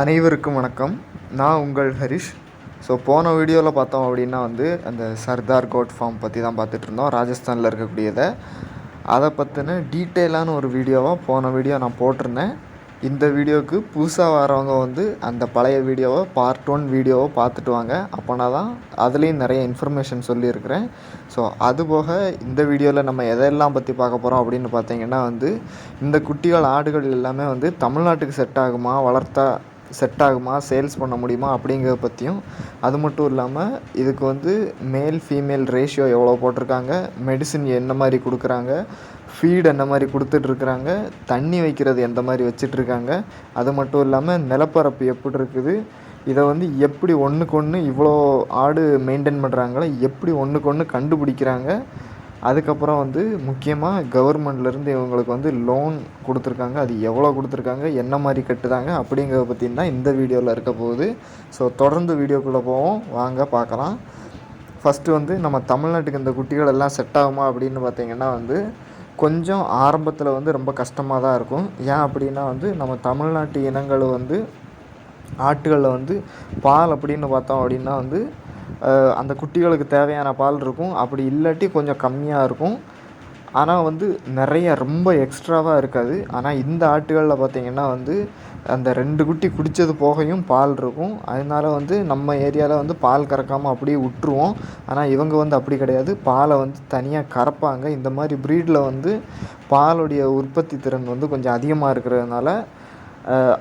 அனைவருக்கும் வணக்கம். நான் உங்கள் ஹரிஷ். ஸோ போன வீடியோவில் பார்த்தோம் அப்படின்னா வந்து அந்த சர்தார் கோட் ஃபார்ம் பற்றி தான் பார்த்துட்டு இருந்தோம். ராஜஸ்தானில் இருக்கக்கூடியதை. அதை பற்றின டீட்டெயிலான ஒரு வீடியோவாக போன வீடியோ நான் போட்டிருந்தேன். இந்த வீடியோவுக்கு புதுசாக வரவங்க வந்து அந்த பழைய வீடியோவை பார்ட் ஒன் வீடியோவை பார்த்துட்டு வாங்க. அப்போனா தான் அதுலேயும் நிறைய இன்ஃபர்மேஷன் சொல்லியிருக்கிறேன். ஸோ அதுபோக இந்த வீடியோவில் நம்ம எதெல்லாம் பற்றி பார்க்க போகிறோம் அப்படின்னு பார்த்தீங்கன்னா வந்து இந்த குட்டிகள் ஆடுகள் எல்லாமே வந்து தமிழ்நாட்டுக்கு செட் ஆகுமா வளர்த்தா செட் ஆகுமா சேல்ஸ் பண்ண முடியுமா அப்படிங்கிறத பற்றியும் அது மட்டும் இல்லாமல் இதுக்கு வந்து மேல் ஃபீமேல் ரேஷியோ எவ்வளோ போட்டிருக்காங்க மெடிசின் என்ன மாதிரி கொடுக்குறாங்க ஃபீட் என்ன மாதிரி கொடுத்துட்ருக்குறாங்க தண்ணி வைக்கிறது எந்த மாதிரி வச்சிட்ருக்காங்க அது மட்டும் இல்லாமல் நிலப்பரப்பு எப்படி இருக்குது இதை வந்து எப்படி ஒன்றுக்கு ஒன்று இவ்வளோ ஆடு மெயின்டைன் பண்ணுறாங்களோ எப்படி ஒன்றுக்கு ஒன்று கண்டுபிடிக்கிறாங்க அதுக்கப்புறம் வந்து முக்கியமாக கவர்மெண்ட்லேருந்து இவங்களுக்கு வந்து லோன் கொடுத்துருக்காங்க. அது எவ்வளோ கொடுத்துருக்காங்க? என்ன மாதிரி கட்டுதாங்க அப்படிங்கிறத பற்றியும் தான் இந்த வீடியோவில் இருக்க போகுது. ஸோ தொடர்ந்து வீடியோக்குள்ளே போவோம். வாங்க பார்க்கலாம். ஃபஸ்ட்டு வந்து நம்ம தமிழ்நாட்டுக்கு இந்த குட்டிகள் எல்லாம் செட் ஆகுமா அப்படின்னு பார்த்திங்கன்னா வந்து கொஞ்சம் ஆரம்பத்தில் வந்து ரொம்ப கஷ்டமாக தான் இருக்கும். ஏன் அப்படின்னா வந்து நம்ம தமிழ்நாட்டு இனங்கள் வந்து ஆட்டுகளில் வந்து பால் அப்படின்னு பார்த்தோம் அப்படின்னா வந்து அந்த குட்டிகளுக்கு தேவையான பால் இருக்கும். அப்படி இல்லாட்டி கொஞ்சம் கம்மியாக இருக்கும். ஆனால் வந்து நிறைய ரொம்ப எக்ஸ்ட்ராவாக இருக்காது. ஆனால் இந்த ஆட்டுகளில் பார்த்திங்கன்னா வந்து அந்த ரெண்டு குட்டி குடித்தது போகையும் பால் இருக்கும். அதனால வந்து நம்ம ஏரியாவில் வந்து பால் கறக்காமல் அப்படியே விட்டுருவோம். ஆனால் இவங்க வந்து அப்படி கிடையாது. பாலை வந்து தனியாக கறப்பாங்க. இந்த மாதிரி ப்ரீடில் வந்து பாலுடைய உற்பத்தி திறன் வந்து கொஞ்சம் அதிகமாக இருக்கிறதுனால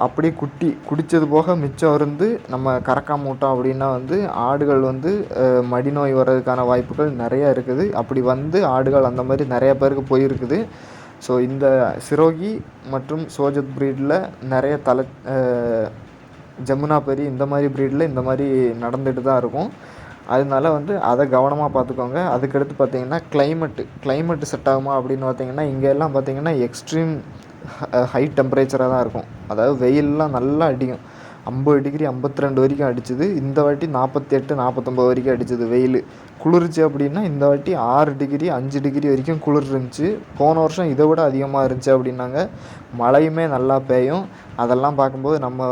அப்படியே குட்டி குடித்தது போக மிச்சம் இருந்து நம்ம கறக்காம விட்டோம் அப்படின்னா வந்து ஆடுகள் வந்து மடி நோய் வர்றதுக்கான வாய்ப்புகள் நிறையா இருக்குது. அப்படி வந்து ஆடுகள் அந்த மாதிரி நிறையா பேருக்கு போயிருக்குது. ஸோ இந்த சிரோகி மற்றும் சோஜத் ப்ரீடில் நிறைய தலை ஜமுனா பெரி இந்த மாதிரி ப்ரீடில் இந்த மாதிரி நடந்துட்டு தான் இருக்கும். அதனால வந்து அதை கவனமாக பார்த்துக்கோங்க. அதுக்கடுத்து பார்த்திங்கன்னா கிளைமேட்டு கிளைமேட்டு செட் ஆகுமா அப்படின்னு பார்த்தீங்கன்னா இங்கே எல்லாம் பார்த்திங்கன்னா எக்ஸ்ட்ரீம் ஹை டெம்பரேச்சராக தான் இருக்கும். அதாவது வெயிலெலாம் நல்லா அடிக்கும். ஐம்பது டிகிரி ஐம்பத்தி ரெண்டு வரைக்கும் அடிச்சுது. இந்த வாட்டி நாற்பத்தி எட்டு நாற்பத்தொம்பது வரைக்கும் அடிச்சுது வெயில். குளிர்ச்சி அப்படின்னா இந்த வாட்டி ஆறு டிகிரி அஞ்சு டிகிரி வரைக்கும் குளிர் இருந்துச்சு. போன வருஷம் இதை விட அதிகமாக இருந்துச்சு அப்படின்னாங்க. மழையுமே நல்லா பெய்யும். அதெல்லாம் பார்க்கும்போது நம்ம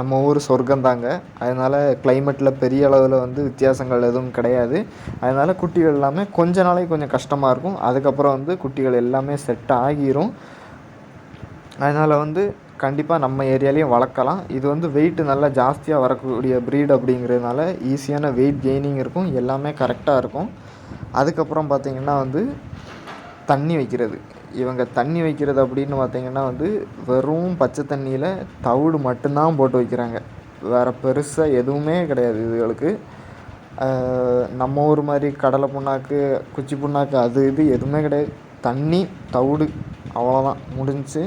நம்ம ஊர் சொர்க்கந்தாங்க அதனால் கிளைமேட்டில் பெரிய அளவில் வந்து வித்தியாசங்கள் எதுவும் கிடையாது. அதனால் குட்டிகள் எல்லாமே கொஞ்ச நாளைக்கு கொஞ்சம் கஷ்டமாக இருக்கும். அதுக்கப்புறம் வந்து குட்டிகள் எல்லாமே செட் ஆகிரும். அதனால் வந்து கண்டிப்பாக நம்ம ஏரியாலேயும் வளர்க்கலாம். இது வந்து வெயிட்டு நல்லா ஜாஸ்தியாக வரக்கூடிய ப்ரீட் அப்படிங்கிறதுனால ஈஸியான வெயிட் கெய்னிங் இருக்கும். எல்லாமே கரெக்டாக இருக்கும். அதுக்கப்புறம் பார்த்திங்கன்னா வந்து தண்ணி வைக்கிறது. இவங்க தண்ணி வைக்கிறது அப்படின்னு பார்த்திங்கன்னா வந்து வெறும் பச்சை தண்ணியில் தவிடு மட்டும்தான் போட்டு வைக்கிறாங்க. வேறு பெருசாக எதுவுமே கிடையாது இதுகளுக்கு. நம்ம ஊர் மாதிரி கடலை புண்ணாக்கு குச்சி புண்ணாக்கு அது இது எதுவுமே கிடையாது. தண்ணி தவிடு அவ்வளோதான் முடிஞ்சு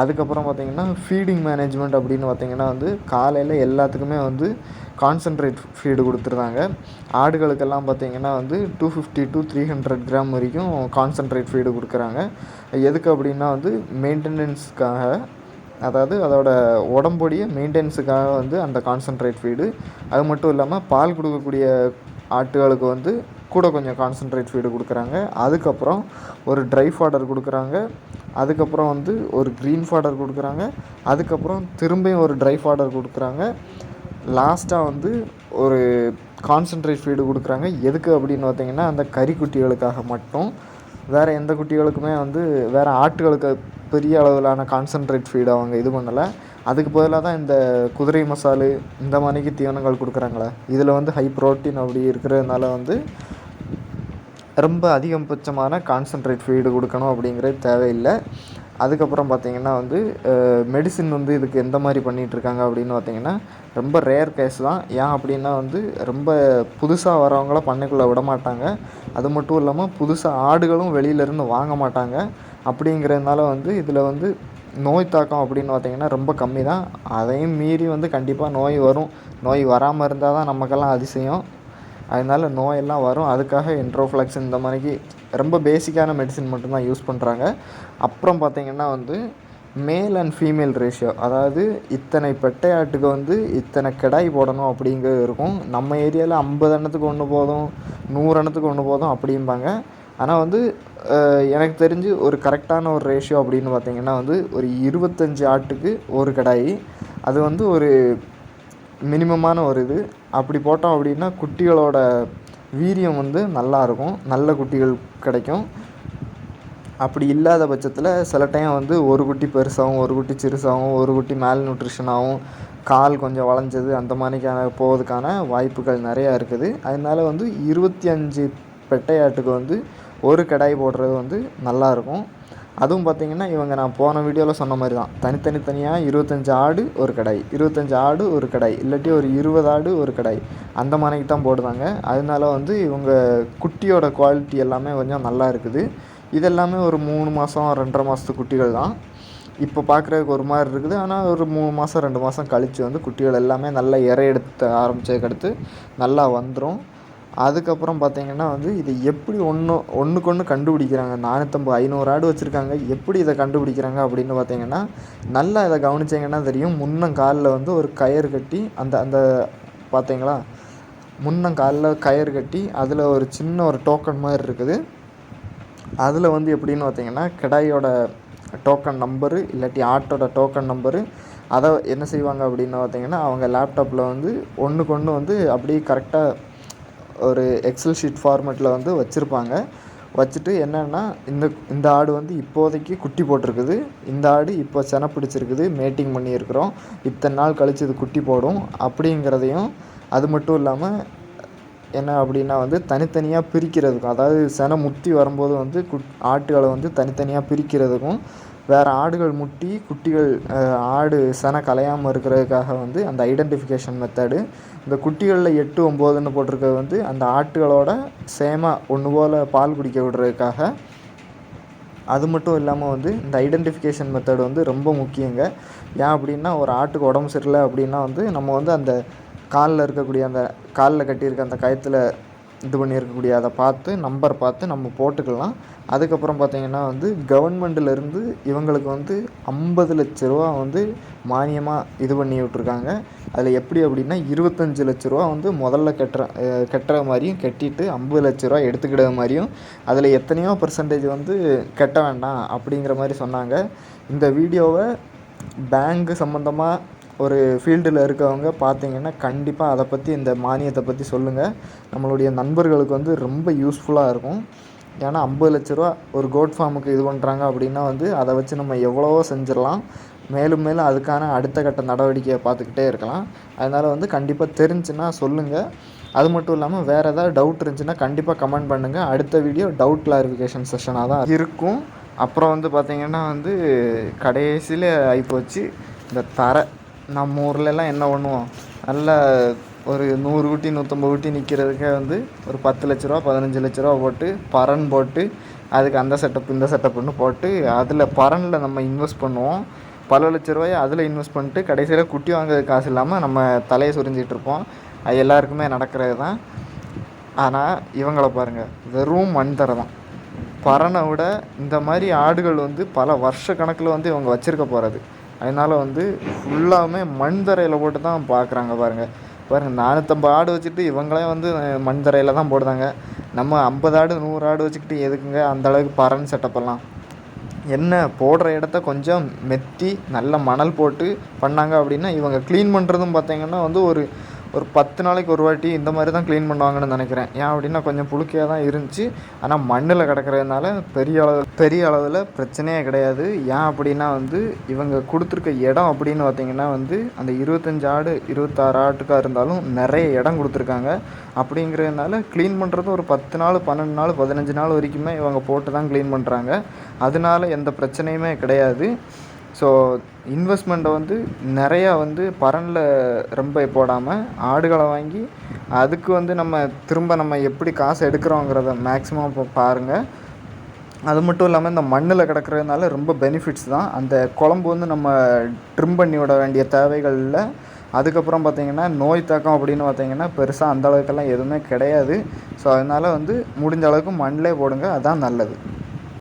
அதுக்கப்புறம் பார்த்திங்கன்னா ஃபீடிங் மேனேஜ்மெண்ட் அப்படின்னு பார்த்திங்கன்னா வந்து காலையில் எல்லாத்துக்குமே வந்து கான்சன்ட்ரேட் ஃபீடு கொடுத்துருந்தாங்க ஆடுகளுக்கெல்லாம் பார்த்திங்கன்னா வந்து two fifty to three hundred gram வரைக்கும் கான்சன்ட்ரேட் ஃபீடு கொடுக்குறாங்க. எதுக்கு அப்படின்னா வந்து மெயின்டெனன்ஸ்க்காக அதாவது அதோட உடம்புடைய மெயின்டெனன்ஸுக்காக வந்து அந்த கான்சன்ட்ரேட் ஃபீடு அது மட்டும் இல்லாமல் பால் கொடுக்கக்கூடிய ஆட்டுகளுக்கு வந்து கூட கொஞ்சம் கான்சன்ட்ரேட் ஃபீடு கொடுக்குறாங்க. அதுக்கப்புறம் ஒரு ட்ரை ஃபாடர் கொடுக்குறாங்க. அதுக்கப்புறம் வந்து ஒரு க்ரீன் ஃபாடர் கொடுக்குறாங்க. அதுக்கப்புறம் திரும்பியும் ஒரு ட்ரை ஃபாடர் கொடுக்குறாங்க. லாஸ்ட்டாக வந்து ஒரு கான்சன்ட்ரேட் ஃபீடு கொடுக்குறாங்க. எதுக்கு அப்படின்னு பார்த்தீங்கன்னா அந்த கறிக்குட்டிகளுக்காக மட்டும். வேறு எந்த குட்டிகளுக்குமே வந்து வேறு ஆட்டுகளுக்கு பெரிய அளவிலான கான்சன்ட்ரேட் ஃபீடு அவங்க இது பண்ணலை. அதுக்கு பதிலாக தான் இந்த குதிரை மசாலு இந்த மாதிரிக்கு தீவனங்கள் கொடுக்குறாங்களே. இதில் வந்து ஹை ப்ரோட்டீன் அப்படி இருக்கிறதுனால வந்து ரொம்ப அதிகபட்சமான கான்சன்ட்ரேட் ஃபீடு கொடுக்கணும் அப்படிங்கிறது தேவையில்லை. அதுக்கப்புறம் பார்த்திங்கன்னா வந்து மெடிசின் வந்து இதுக்கு எந்த மாதிரி பண்ணிகிட்ருக்காங்க அப்படின்னு பார்த்திங்கன்னா ரொம்ப ரேர் கேஸ் தான். ஏன் அப்படின்னா வந்து ரொம்ப புதுசாக வரவங்கள பண்ணைக்குள்ளே விட மாட்டாங்க. அது மட்டும் இல்லாமல் புதுசாக ஆடுகளும் வெளியிலேருந்து வாங்க மாட்டாங்க. அப்படிங்கிறதுனால வந்து இதில் வந்து நோய் தாக்கம் அப்படின்னு பார்த்திங்கன்னா ரொம்ப கம்மி தான். அதையும் மீறி வந்து கண்டிப்பாக நோய் வரும். நோய் வராமல் இருந்தால் தான் நமக்கெல்லாம் அதிசயம். அதனால நோயெல்லாம் வரும். அதுக்காக இன்ட்ரோஃப்ளக்ஸ் இந்த மாதிரிக்கு ரொம்ப பேசிக்கான மெடிசின் மட்டும்தான் யூஸ் பண்ணுறாங்க அப்புறம் பார்த்திங்கன்னா வந்து மேல் அண்ட் ஃபீமேல் ரேஷியோ அதாவது இத்தனை பெட்டை ஆட்டுக்கு வந்து இத்தனை கிடாய் போடணும் அப்படிங்கிறது இருக்கும். நம்ம ஏரியாவில் ஐம்பது எண்ணத்துக்கு ஒன்று போதும் நூறு எண்ணத்துக்கு ஒன்று போதும் அப்படிம்பாங்க. ஆனால் வந்து எனக்கு தெரிஞ்சு ஒரு கரெக்டான ஒரு ரேஷியோ அப்படின்னு பார்த்தீங்கன்னா வந்து ஒரு இருபத்தஞ்சி ஆட்டுக்கு ஒரு கடாய். அது வந்து ஒரு மினிமமான ஒரு இது. அப்படி போட்டோம் அப்படின்னா குட்டிகளோட வீரியம் வந்து நல்லா இருக்கும். நல்ல குட்டிகள் கிடைக்கும். அப்படி இல்லாத பட்சத்தில் சில டைம் வந்து ஒரு குட்டி பெருசாகவும் ஒரு குட்டி சிறுசாகவும் ஒரு குட்டி மேல் நியூட்ரிஷனாகவும் கால் கொஞ்சம் வளைஞ்சது அந்த மாதிரிக்கான போவதுக்கான வாய்ப்புகள் நிறையா இருக்குது. அதனால வந்து இருபத்தி அஞ்சு பெட்டையாட்டுக்கு வந்து ஒரு கடாய் போடுறது வந்து நல்லாயிருக்கும் அதுவும் பார்த்திங்கன்னா இவங்க நான் போன வீடியோவில் சொன்ன மாதிரி தான் தனித்தனி தனியாக இருபத்தஞ்சி ஆடு ஒரு கடாய். இருபத்தஞ்சி ஆடு ஒரு கடாய். இல்லாட்டி ஒரு இருபது ஆடு ஒரு கடாய். அந்த மாதிரிக்கு தான் போடுறாங்க அதனால வந்து இவங்க குட்டியோட குவாலிட்டி எல்லாமே கொஞ்சம் நல்லா இருக்குது. இதெல்லாமே ஒரு மூணு மாதம் ரெண்டரை மாதத்து குட்டிகள் தான். இப்போ பார்க்குறதுக்கு ஒரு மாதிரி இருக்குது. ஆனால் ஒரு மூணு மாதம் ரெண்டு மாதம் கழித்து வந்து குட்டிகள் எல்லாமே நல்லா இறை எடுத்து ஆரம்பித்ததுக்கடுத்து நல்லா வந்துடும் அதுக்கப்புறம் பார்த்தீங்கன்னா வந்து இது எப்படி ஒன்று ஒன்றுக்கு ஒன்று கண்டுபிடிக்கிறாங்க? நானூற்றம்பது ஐநூறு ஆடு வச்சுருக்காங்க. எப்படி இதை கண்டுபிடிக்கிறாங்க அப்படின்னு பார்த்தீங்கன்னா நல்லா இதை கவனிச்சிங்கன்னா தெரியும். முன்னங்காலில் வந்து ஒரு கயிறு கட்டி அந்த அந்த பார்த்தீங்களா? முன்னங்காலில் கயிறு கட்டி அதில் ஒரு சின்ன ஒரு டோக்கன் மாதிரி இருக்குது. அதில் வந்து எப்படின்னு பார்த்தீங்கன்னா கிடாயோட டோக்கன் நம்பரு இல்லாட்டி ஆட்டோட டோக்கன் நம்பரு அதை என்ன செய்வாங்க அப்படின்னு பார்த்தீங்கன்னா அவங்க லேப்டாப்பில் வந்து ஒன்றுக்கு ஒன்று வந்து அப்படியே கரெக்டாக ஒரு எக்ஸல் ஷீட் ஃபார்மேட்டில் வந்து வச்சுருப்பாங்க. வச்சுட்டு என்னென்னா இந்த இந்த ஆடு வந்து இப்போதைக்கு குட்டி போட்டிருக்குது. இந்த ஆடு இப்போ செனை பிடிச்சிருக்குது மேட்டிங் பண்ணியிருக்கிறோம். இத்தனை நாள் கழித்து இது குட்டி போடும். அப்படிங்கிறதையும் அது மட்டும் இல்லாமல் என்ன அப்படின்னா வந்து தனித்தனியாக பிரிக்கிறதுக்கும் அதாவது செனை முத்தி வரும்போது வந்து குட் ஆட்டுகளை வந்து தனித்தனியாக பிரிக்கிறதுக்கும் வேறு ஆடுகள் முட்டி குட்டிகள் ஆடு செனை கலையாமல் இருக்கிறதுக்காக வந்து அந்த ஐடென்டிஃபிகேஷன் மெத்தடு இந்த குட்டிகளில் எட்டு ஒம்போதுன்னு போட்டிருக்கிறது வந்து அந்த ஆட்டுகளோட சேமாக ஒன்று போல் பால் குடிக்க விடுறதுக்காக. அது மட்டும் இல்லாமல் வந்து இந்த ஐடென்டிஃபிகேஷன் மெத்தட் வந்து ரொம்ப முக்கியங்க. ஏன் அப்படின்னா ஒரு ஆட்டுக்கு உடம்பு சரியில்லை அப்படின்னா வந்து நம்ம வந்து அந்த காலில் இருக்கக்கூடிய அந்த காலில் கட்டியிருக்க அந்த கயத்தில் இது பண்ணியிருக்கக்கூடிய அதை பார்த்து நம்பர் பார்த்து நம்ம போட்டுக்கலாம். அதுக்கப்புறம் பார்த்திங்கன்னா வந்து கவர்மெண்ட்டிலேருந்து இவங்களுக்கு வந்து ஐம்பது லட்ச ரூபா வந்து மானியமாக இது பண்ணி விட்ருக்காங்க அதில் எப்படி அப்படின்னா இருபத்தஞ்சி லட்ச ரூபா வந்து முதல்ல கட்டுற கட்டுற மாதிரியும் கட்டிட்டு ஐம்பது லட்ச ரூபா எடுத்துக்கிட மாதிரியும் அதில் எத்தனையோ பர்சன்டேஜ் வந்து கட்ட வேண்டாம் அப்படிங்கிற மாதிரி சொன்னாங்க. இந்த வீடியோவை பேங்க்கு சம்மந்தமாக ஒரு ஃபீல்டில் இருக்கவங்க பார்த்தீங்கன்னா கண்டிப்பாக அதை பற்றி இந்த மானியத்தை பற்றி சொல்லுங்கள் நம்மளுடைய நண்பர்களுக்கு வந்து ரொம்ப யூஸ்ஃபுல்லாக இருக்கும். ஏன்னா ஐம்பது லட்ச ரூபா ஒரு கோட் ஃபார்முக்கு இது பண்ணுறாங்க அப்படின்னா வந்து அதை வச்சு நம்ம எவ்வளவோ செஞ்சிடலாம். மேலும் மேலும் அதுக்கான அடுத்த கட்ட நடவடிக்கையை பார்த்துக்கிட்டே இருக்கலாம். அதனால் வந்து கண்டிப்பாக தெரிஞ்சுன்னா சொல்லுங்கள் அது மட்டும் இல்லாமல் வேறு ஏதாவது டவுட் இருந்துச்சுன்னா கண்டிப்பாக கமெண்ட் பண்ணுங்கள் அடுத்த வீடியோ டவுட் கிளாரிஃபிகேஷன் செஷனாக தான் இருக்கும். அப்புறம் வந்து பார்த்திங்கன்னா வந்து கடைசியில் ஆகிப்போச்சு இந்த தரை நம்ம ஊர்லெலாம் என்ன பண்ணுவோம்? நல்ல ஒரு நூறு குட்டி நூற்றம்பது குட்டி நிற்கிறதுக்கே வந்து ஒரு பத்து லட்ச ரூபா பதினஞ்சு லட்ச ரூபா போட்டு பரன் போட்டு அதுக்கு அந்த செட்டப் இந்த செட்டப்னு போட்டு அதில் பரனில் நம்ம இன்வெஸ்ட் பண்ணுவோம். பல லட்ச ரூபாயை அதில் இன்வெஸ்ட் பண்ணிட்டு கடைசியில் குட்டி வாங்குறது காசு இல்லாமல் நம்ம தலையை சுரிஞ்சிகிட்டு இருப்போம். அது எல்லாருக்குமே நடக்கிறது தான். ஆனால் இவங்களை பாருங்கள் வெறும் மண் தர தான். பறனை விட இந்த மாதிரி ஆடுகள் வந்து பல வருஷ கணக்கில் வந்து இவங்க வச்சுருக்க போகிறது அதனால வந்து ஃபுல்லாமே மண் தரையில் போட்டு தான் பார்க்குறாங்க பாருங்கள் பாருங்கள் நானூற்றம்பது ஆடு வச்சுட்டு இவங்களே வந்து மண் தரையில் தான் போடுதாங்க நம்ம ஐம்பது ஆடு நூறு ஆடு வச்சுக்கிட்டு எதுக்குங்க அந்தளவுக்கு பறன் செட்டப்பெல்லாம் என்ன போடுற இடத்த கொஞ்சம் மெத்தி நல்ல மணல் போட்டு பண்ணாங்க அப்படின்னா இவங்க க்ளீன் பண்ணுறதும் பார்த்தீங்கன்னா வந்து ஒரு ஒரு பத்து நாளைக்கு ஒரு வாட்டி இந்த மாதிரி தான் க்ளீன் பண்ணுவாங்கன்னு நினைக்கிறேன். ஏன் அப்படின்னா கொஞ்சம் புழுக்கையாக தான் இருந்துச்சு. ஆனால் மண்ணில் கிடக்கிறதுனால பெரிய அளவு பெரிய அளவில் பிரச்சனையே கிடையாது. ஏன் அப்படின்னா வந்து இவங்க கொடுத்துருக்க இடம் அப்படின்னு பார்த்தீங்கன்னா வந்து அந்த இருபத்தஞ்சு ஆடு இருபத்தாறு ஆட்டுக்காக இருந்தாலும் நிறைய இடம் கொடுத்துருக்காங்க. அப்படிங்கிறதுனால க்ளீன் பண்ணுறது ஒரு பத்து நாள் பன்னெண்டு நாள் பதினஞ்சு நாள் வரைக்குமே இவங்க போட்டு தான் க்ளீன் பண்ணுறாங்க அதனால எந்த பிரச்சனையுமே கிடையாது. ஸோ இன்வெஸ்ட்மெண்ட்டை வந்து நிறையா வந்து பரனில் ரொம்ப போடாமல் ஆடுகளை வாங்கி அதுக்கு வந்து நம்ம திரும்ப நம்ம எப்படி காசு எடுக்கிறோங்கிறத மேக்ஸிமம் இப்போ பாருங்கள் அது மட்டும் இல்லாமல் இந்த மண்ணில் கிடக்கிறதுனால ரொம்ப பெனிஃபிட்ஸ் தான். அந்த குழம்பு வந்து நம்ம ட்ரிம் பண்ணி விட வேண்டிய தேவைகள் இல்லை. அதுக்கப்புறம் பார்த்திங்கன்னா நோய் தாக்கம் அப்படின்னு பார்த்தீங்கன்னா பெருசாக அந்தளவுக்கெல்லாம் எதுவுமே கிடையாது. ஸோ அதனால் வந்து முடிஞ்ச அளவுக்கு மண்ணிலே போடுங்க. அதான் நல்லது.